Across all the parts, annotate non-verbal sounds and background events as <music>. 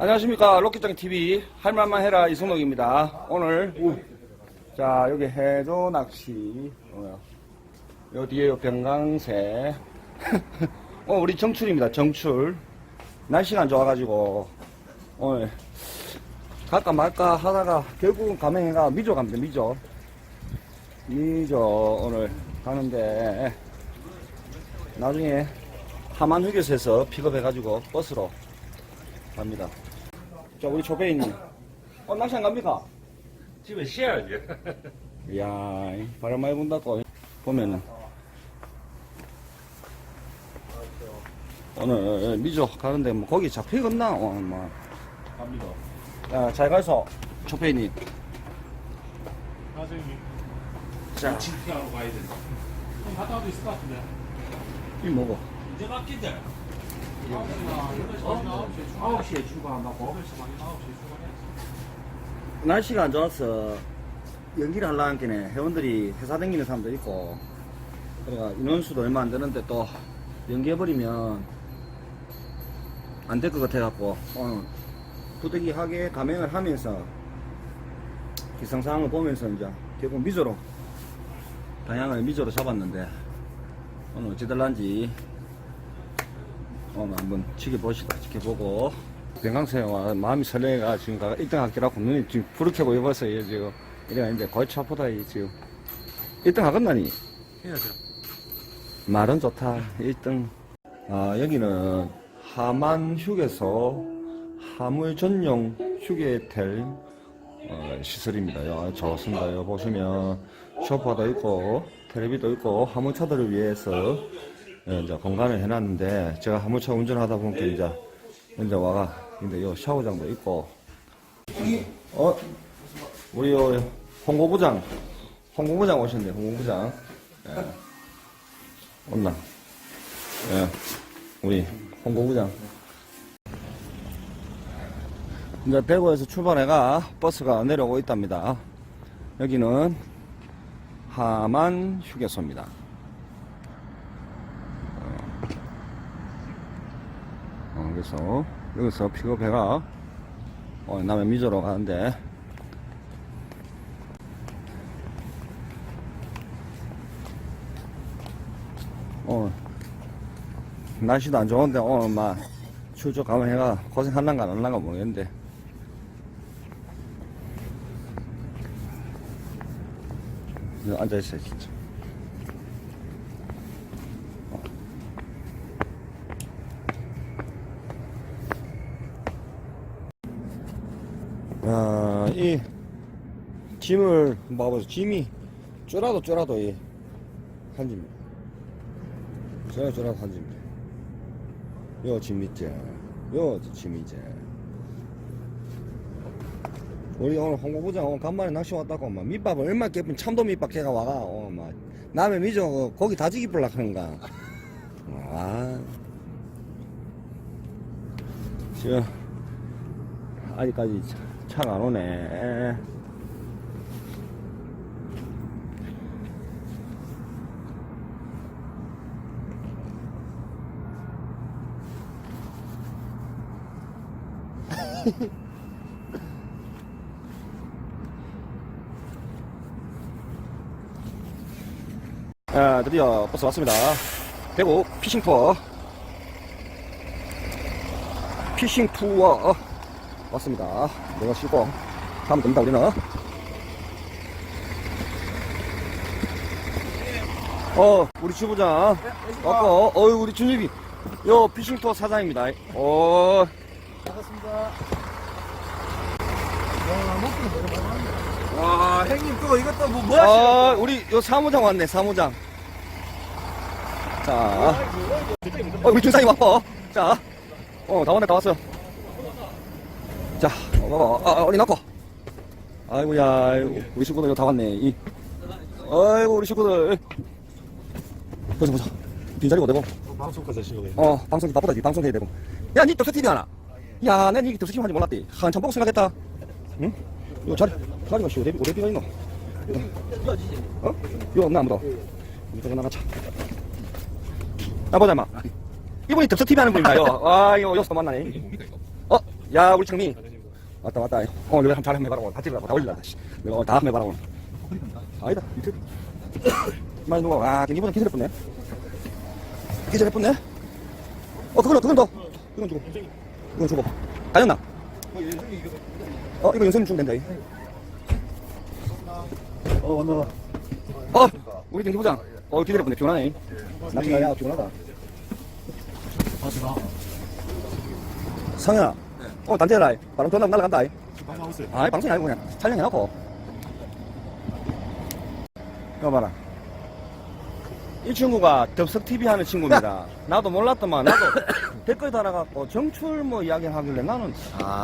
안녕하십니까 로켓장 TV 할말만 해라 이승록입니다. 오늘 자 여기 해조 낚시 어, 요 뒤에 요 병강새 <laughs> 어 우리 정출입니다. 정출 날씨가 안 좋아가지고 오늘 갈까 말까 하다가 결국은 가맹해가 미조 갑니다. 미조 미조 오늘 가는데 나중에 하만 휴게소에서 픽업해가지고 버스로 갑니다. 자, 우리 조배이님. 어, 낚시 안 갑니까? 집에 쉬어야지. 이야, 바람 많이 분다고. 보면은. 오늘 미조 가는데 뭐 거기 잡히겠나? 어, 뭐. 갑니다. 야, 잘 가서. 나중에 자, 칭피하러 가야 된다. 좀 갔다 와도 있을 것 같은데. 이 먹어. 이제 바뀌대. 9시에 출발한다고? 9시에 출발해. 날씨가 안 좋아서 연기를 하려는 게네 회원들이 회사 다니는 사람도 있고 그래가 인원수도 얼마 안 되는데 또 연기해버리면 안 될 것 같아갖고 오늘 부득이하게 가맹을 하면서 기상 상황을 보면서 이제 결국 미조로 방향을 미조로 잡았는데 오늘 어찌 될란지 오늘 한번 지켜보시다. 지켜보고. 병강세와 마음이 설레가 지금 가 1등 하기라고 눈이 지금 부르게 보여봤어요 지금. 이래가 이제 거의 차보다 이 지금. 1등 하겠나니? 해야죠. 말은 좋다 1등. 아 여기는 하만 휴게소 하물 전용 휴게텔 어, 시설입니다. 요, 좋습니다. 요 보시면 소파도 있고 텔레비도 있고 화물차들을 위해서 예, 이제 공간을 해놨는데 제가 화물차 운전하다 보니까 이제 이제 와가. 근데 요 샤워장도 있고. 어? 우리 요 홍보부장. 홍보부장 오셨네 홍보부장. 예. 온나? 예. 우리 홍보부장. 이제 대구에서 출발해가 버스가 내려오고 있답니다. 여기는 하만 휴게소입니다 그래서 여기서 픽업해가 어, 남해 미조로 가는데. 어 날씨도 안 좋은데 오늘 막 출조 가면 해가 고생할란가 안 할란가 모르겠는데. 앉아있어요 진짜 야, 이 짐을 봐봐서 짐이 쫄아도 쫄아도 이한 짐. 쫄아 쫄아도 한 짐. 요짐 있지. 요짐 있지. 우리 오늘 홍보부장 오늘 간만에 낚시 왔다고 막 밑밥을 얼마 깨뿐 참도 밑밥 걔가 와가 오늘 막 남의 미저 그 고기 다지기 불락 하는가. 아. 지금 아직까지 차가 안 오네. <laughs> 아, 드디어 버스 왔습니다. 대구 피싱 투어. 피싱 투어 왔습니다. 내가 싣고 가면 됩니다, 우리는. 어, 우리 주부장. 왔고, 어유 우리 준입이. 요 피싱 투어 사장입니다. 어, 반갑습니다. 와, 형님 또 이것도 뭐, 뭐 하시는 아, 우리 요 사무장 왔네, 사무장. 자, 어, 우리 준상이 왔고. 자, 어, 다 왔네, 다 왔어. 자, 어, 어, 어, 우리 낳고. 아이고야, 우리 식구들 다 왔네. 이. 아이고, 우리 식구들. 보자, 보자. 빈자리가 되고. 방송까지 하시려고 어, 방송 바쁘다, 니 방송 해야 되고. 야, 니 덥석 TV 하나. 야, 내니 TV 하는지 몰랐대. 한참 보고 생각했다. 응? 이거 자리, 자리가 씨, 어디, 어디 비가 있노? 어? 이거 없나, 아무도? 이거 나가자. 아, 보자, 임마. 이분이 덥석 TV 하는 분인가요? 아, 이거 여기서 만나네. 어? 야, 우리 청민. 왔다, 왔다. 오늘 내가 잘 한번 해봐라. 같이 해봐라. 다 올리려다. 씨. 내가 오늘 다 한번 해봐라. 오늘. 아니다. 많이 누가, 아, 이번엔 기절할 뻔네. 기절할 뻔네. 어, 그거는, 그건 더. 이건 주고. 이건 주고. 다녔나? 어, 이거 연습 주면 된다. 이. 어, 왔나? 어, 우리 경기부장. 어, 기다려 보네. 피곤하네. 낚시가 야, 피곤하다. 성현아. 어, 단체라. 바람 전남 날아간다. 이. 방금 있어요. 아이, 방송이 아니고 그냥 촬영해놓고. 이거 봐라. 이 친구가 덥석TV 하는 친구입니다. <laughs> 나도 몰랐더만, 나도 댓글 달아갖고 정출 뭐 이야기 하길래 나는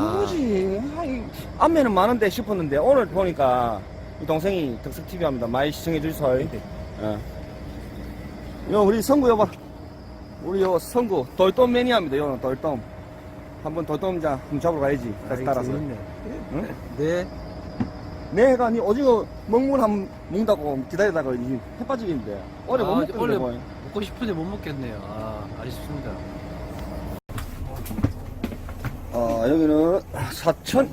누구지? 아이, 안면은 많은데 싶었는데 오늘 보니까 이 동생이 덕석TV 합니다. 많이 시청해주세요. 예. 요, 우리 성구 여봐. 우리 요 성구 돌돔 매니아입니다. 요 돌돔. 한번 돌돔 자 한번 잡으러 가야지. 다시 따라서. 응? 네. 내가 니 오징어 먹물 한 먹는다고 기다리다가 이 햇빠지겠는데 어제 못 아, 먹겠는데 원래 뭐. 먹고 싶은데 못 먹겠네요. 아, 아쉽습니다. 어 여기는 사천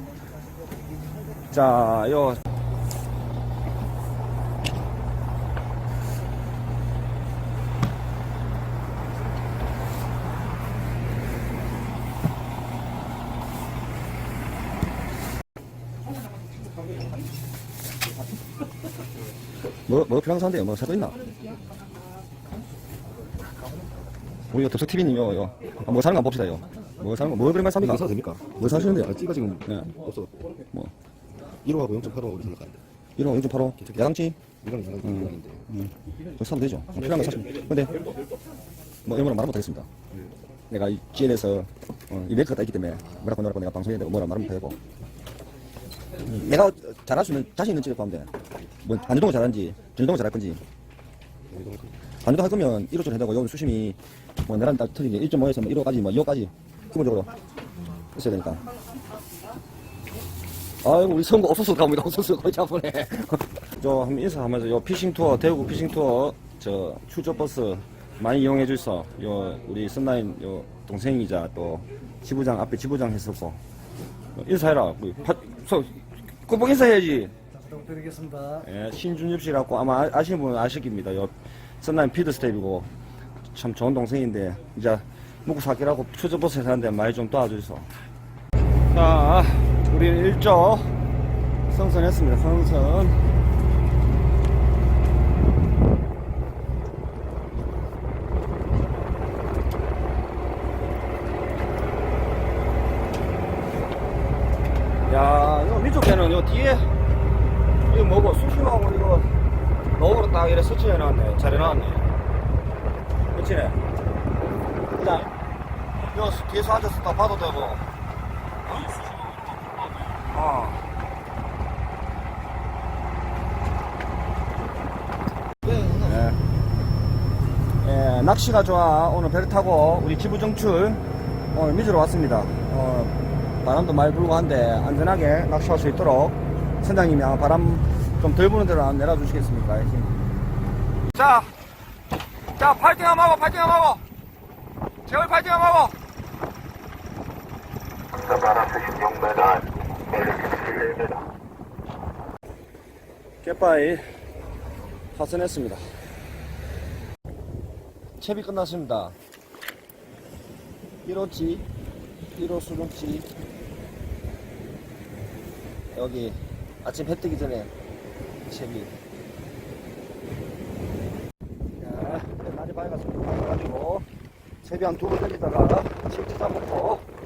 자요 뭐, 뭐 필요한 사는데요? 뭐 사도 있나? 우리 이거 덥석TV님요, 요. 아, 뭐 사는 거 한번 봅시다, 요. 뭐 사는 거, 뭐 그런 말 삽니까? 이거 사도 됩니까? 뭐 사시는데요? 아, 찌가 지금 네. 없어. 뭐, 1호하고 0.8호하고 생각하는데. 1호 1.85 야당치 이거는 이거는 이거는데. 저 사면 되죠. 뭐 필요한 거 사시면. 근데 뭐 이거는 말 못하겠습니다. 내가 이 GN에서 어, 이 메이크가 다 있기 때문에 뭐라고 뭐라고 내가 방송해야 되고 뭐라 말 못하고 음, 내가 잘할 수 있는 자신 있는 쪽에 가면 돼. 뭐 반주동을 잘하는지 전주동을 잘할 건지 반주동 할 거면 1호줄 해야 되고 여기 수심이 뭐 내랑 딱 틀리게 1.5에서 뭐 1호까지 뭐 2호까지 기본적으로 있어야 되니까. 아이고 우리 선거 없어서 갑니다. 없어서 <laughs> 거의 잡으네. <laughs> 저 한번 인사하면서 요 피싱 투어 대구 피싱 투어 저 추저 버스 많이 이용해 주셔서 요 우리 선나인 요 동생이자 또 지부장 앞에 지부장 했었고 어, 인사해라. 우리 파, 서, 꼭 인사해야지. 부탁드리겠습니다. 예, 신준엽 씨라고 아마 아- 아시는 분은 아실 겁니다. 요 선나인 피드 스텝이고 참 좋은 동생인데 이제 묵고 사기라고 추저 버스 사는데 많이 좀 도와주셔서. 자, 우리 일조 성선했습니다. 성선. 야, 이거 위쪽 배는 요 뒤에 이거 뭐고 수심하고 이거 노으로 딱 이렇게 설치해놨네. 잘 해놨네. 그치네. 그냥 요 뒤에서 앉아서 딱 봐도 되고. 어. 예. 예, 낚시가 좋아. 오늘 배를 타고 우리 기부 정출 오늘 미주로 왔습니다. 어, 바람도 많이 불고 한데 안전하게 낚시할 수 있도록 선장님이 바람 좀 덜 부는 대로 안 내려주시겠습니까? 자, 자, 파이팅 한번 하고, 파이팅 한번 하고. 제발 파이팅 한번 하고. 갯바위 하선했습니다. 채비 끝났습니다. 1호치, 1호 수중치. 여기 아침 해 뜨기 전에 채비. 자, 날이 밝아서 가지고 채비 한 두번 돌리다가 칠치 잡고.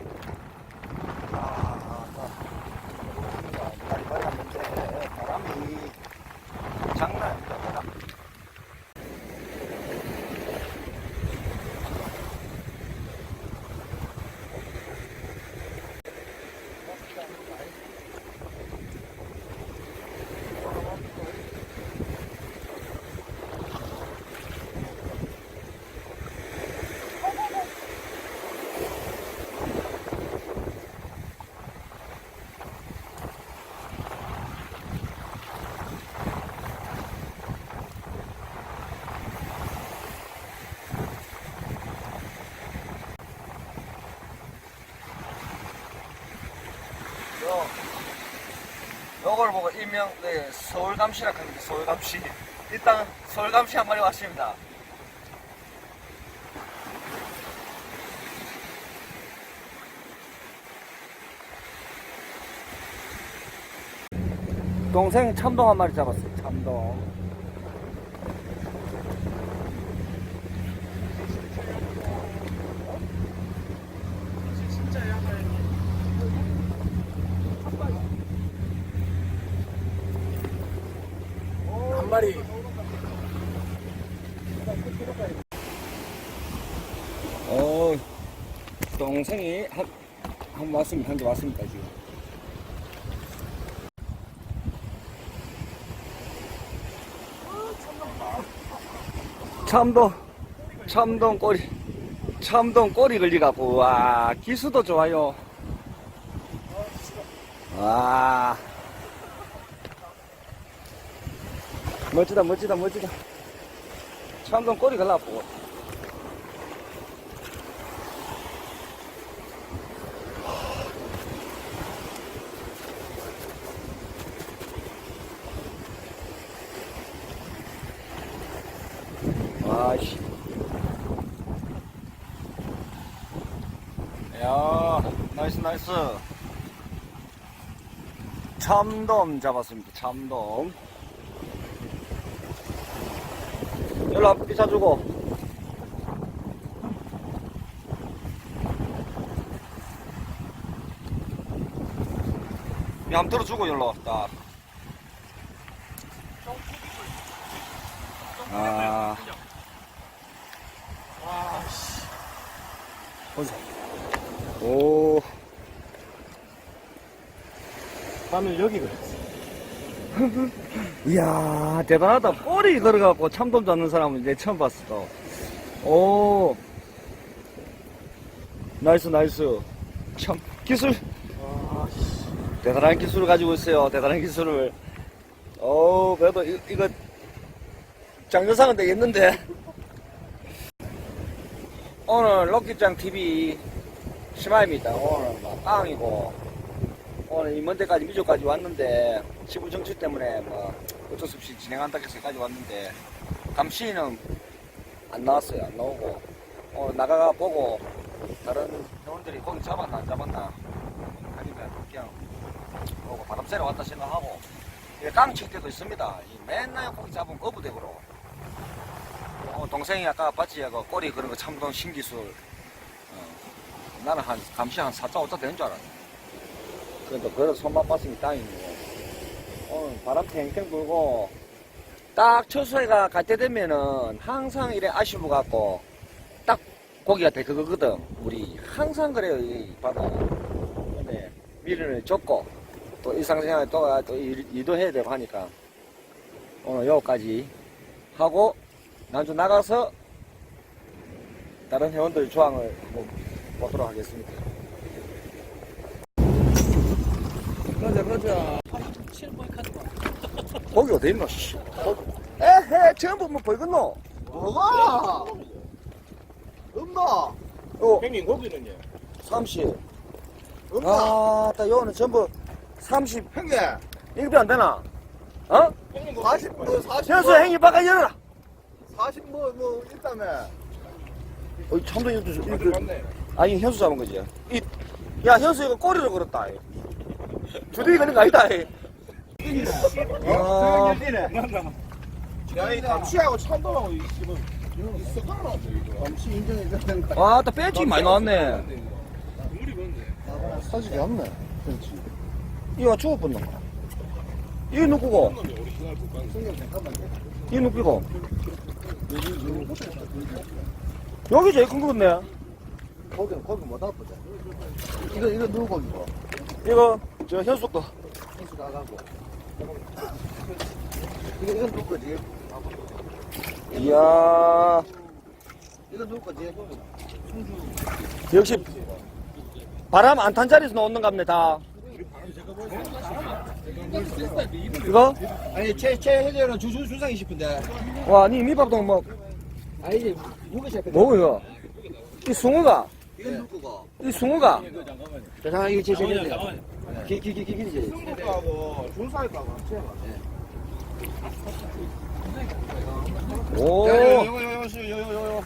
요걸 보고 일명 네, 서울감시라 합니다. 서울감시. 일단 서울감시 한 마리 왔습니다. 동생 참돔 한 마리 잡았어요. 참돔. 마리. 어, 동생이 한, 한 왔습니다. 한 개 왔습니다, 지금. 참돔, 참돔 꼬리, 참돔 꼬리 걸리갖고, 와, 기수도 좋아요. 와. 멋지다, 멋지다, 멋지다. 참돔 꼬리 걸라고. 아씨. 야, 나이스, 나이스. 참돔 잡았습니다, 참돔. 연락 비춰주고. 야, 한번 들어주고 연락 딱. 아. 보자. 오. 나는 여기 그래. 이야, 대단하다. 꼬리 걸어갖고 참돔 잡는 사람은 이제 처음 봤어. 오. 나이스, 나이스. 참, 기술. 대단한 기술을 가지고 있어요. 대단한 기술을. 어 그래도 이, 이거 장려상은 되겠는데. 오늘 럭키짱 TV 심화입니다. 오늘 뭐 빵이고 오늘 이 먼 데까지 미조까지 왔는데 지부 정치 때문에 뭐 어쩔 수 없이 진행한다 해서 여기까지 왔는데 감시는 안 나왔어요. 안 나오고. 오늘 나가가 보고 다른 회원들이 거기 잡았나 안 잡았나 아니면 그냥 보고 바람 쐬러 왔다 생각하고 깡칠 때도 있습니다. 이 맨날 고기 잡으면 어부대고로. 어, 동생이 아까 봤지? 그 꼬리 그런 거 참동 신기술. 어, 나는 한 감시 한 4자 5자 되는 줄 알았네. 그래도 그래도 손맛 봤으니 다행이고 오늘 바람 탱탱 불고 딱 처수해가 갈 때 되면은 항상 이래 아쉬워 갖고 딱 고기가 돼 그거거든 우리 항상 그래요 이 바다 근데 미련을 줬고 또 일상생활 또, 또 일- 일도 해야 되고 하니까 오늘 여기까지 하고 난주 나가서 다른 회원들 조항을 한번 보도록 하겠습니다. 가자 가자. 거기 어디 있노? 씨. 거기. 에헤 전부 뭐 벌겠노? 뭐가? 없나? 어 형님 거기는요? 30. 없나? 아, 딱 요거는 전부 30. 형님, 일비 안 되나? 어? 형님 40, 뭐, 40, 현수 뭐, 행위 바깥 열어라. 40, 뭐, 뭐, 있다며. 어, 참도 이거- 맞네. 아니 현수 잡은 거지. 이, 야 현수 이거 꼬리로 걸었다. 이. 주 둥이 걸린 거 아니다. 이. 아, 야, 이 감시하고 참돔하고, 이, 지금, 이거 섞어놨어, 이거. 감시 인정해주는 거. 와, 또 배지 많이 나왔네. 사실이 없네. 그렇지. 이거 죽어버렸나? 이거 누구고? 이거 누구고? 여기 제일 큰 거같네. 거기는, 거기 못 아프죠. 이거, 이거 누구 거기고? 이거 저 현숙도. 현수 나가고. 이거, 이거 누구 거지? 이야, 이거 누구 거지? 역시 바람 안 탄 자리에서 나오는 갑니다. 이거? 아니, 최, 최혜재는 주주 수상이 싶은데. 와, 니 밑밥도 뭐, 아니, 이제, 누구 시작했 뭐 이거? 이 숭어가, 이거 누구 거? 이 숭어가, 자, 잠깐, 이거 제, 제, 제, 길길길 길이지. 중국하고 중사이하고 같이 해봐. 오. 요거 요거 요거 요거.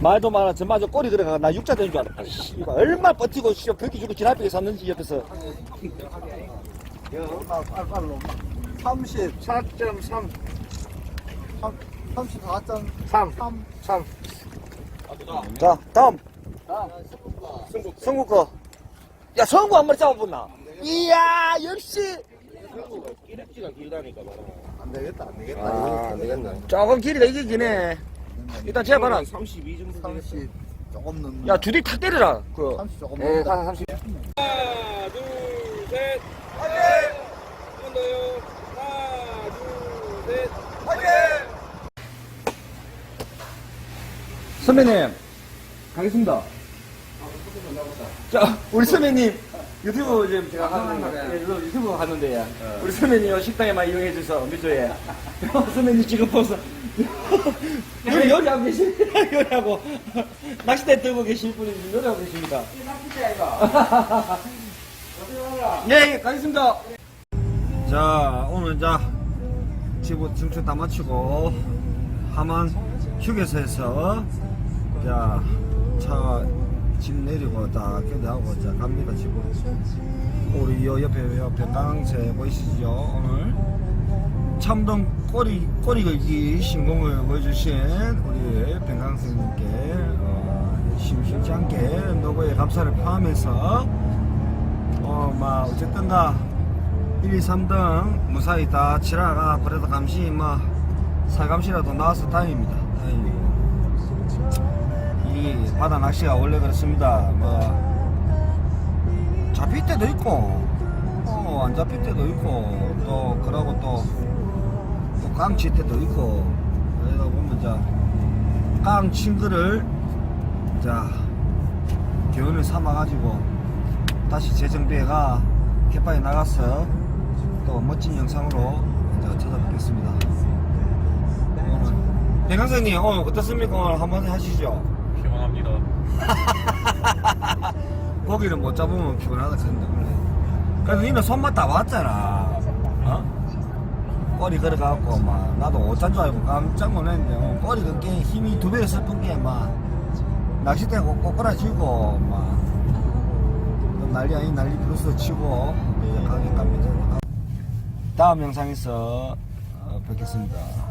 말도 많아. 정말 저 꼬리 들어가. 나 육자 되는 줄 알았다. 씨, 이거 얼마나 버티고 씨, 벽기 주고 지나비게 샀는지 옆에서. 34.3 3. 3. 자, 다음. 성국 거. 야, 성국 한 마리 잡아봤나? 이야, 역시. 기력지가 길다니까 말아. 안 되겠다 안 되겠다. 아, 안 되겠네. 조금 길이가 이기긴 해. 일단 재봐라. 32 정도 30 조금 넘는. 야, 주디 탁 때려라. 그. 30 조금 예, 넘는다. 한 30. 하나, 둘, 셋. 화이팅! 한번 더요. 하나, 둘, 셋. 선배님, 가겠습니다. 자, 우리 선배님, 유튜브 지금 제가 하는데, 예, 유튜브 하는데, 우리 선배님 식당에 많이 이용해 주셔서, 미조에. <laughs> 선배님 지금 벌써, <laughs> 요리, 요리 하고 계시, <laughs> 요리하고, 낚싯대 들고 계신 분이 지금 요리하고 계십니다. 예, 예, 가겠습니다. 자, 오늘 자, 지금 증축 다 마치고, 하만 휴게소에서, 자, 차, 집 내리고 다 교대하고 자, 갑니다, 지금. 우리 요 옆에, 옆에 깡새 보이시죠? 오늘. 참동 꼬리, 꼬리 걸기 신공을 보여주신 우리 변강생님께, 어, 심심치 않게 노고의 감사를 표하면서, 어, 막, 어쨌든가, 1, 2, 3등 무사히 다 치라가, 그래도 감시, 뭐, 살감시라도 나와서 다행입니다. 다행이고. 이 바다 낚시가 원래 그렇습니다. 뭐 잡힐 때도 있고, 어, 안 잡힐 때도 있고, 또 그러고 또, 또 깡칠 때도 있고, 그러다 보면 자, 깡 친구를 자 교훈을 삼아가지고 다시 재정비해가 갯바에 나가서 또 멋진 영상으로 찾아뵙겠습니다. 오늘 백강사님 오늘 어떻습니까? 오늘 한번 하시죠. 피곤합니다. <laughs> 고기를 못 잡으면 피곤하다 했는데 원래. 그래도 니는 손맛 다 왔잖아. 어? 꼬리 걸어가고 막 나도 못잔 줄 알고 깜짝 놀랐는데 어, 꼬리 걷게 힘이 두 배로 슬픈 게막 낚싯대 꼭 꼬꾸라지고 막 난리 아닌 난리 플러스 치고 이제 가게 갑니다. 다음 영상에서 어, 뵙겠습니다.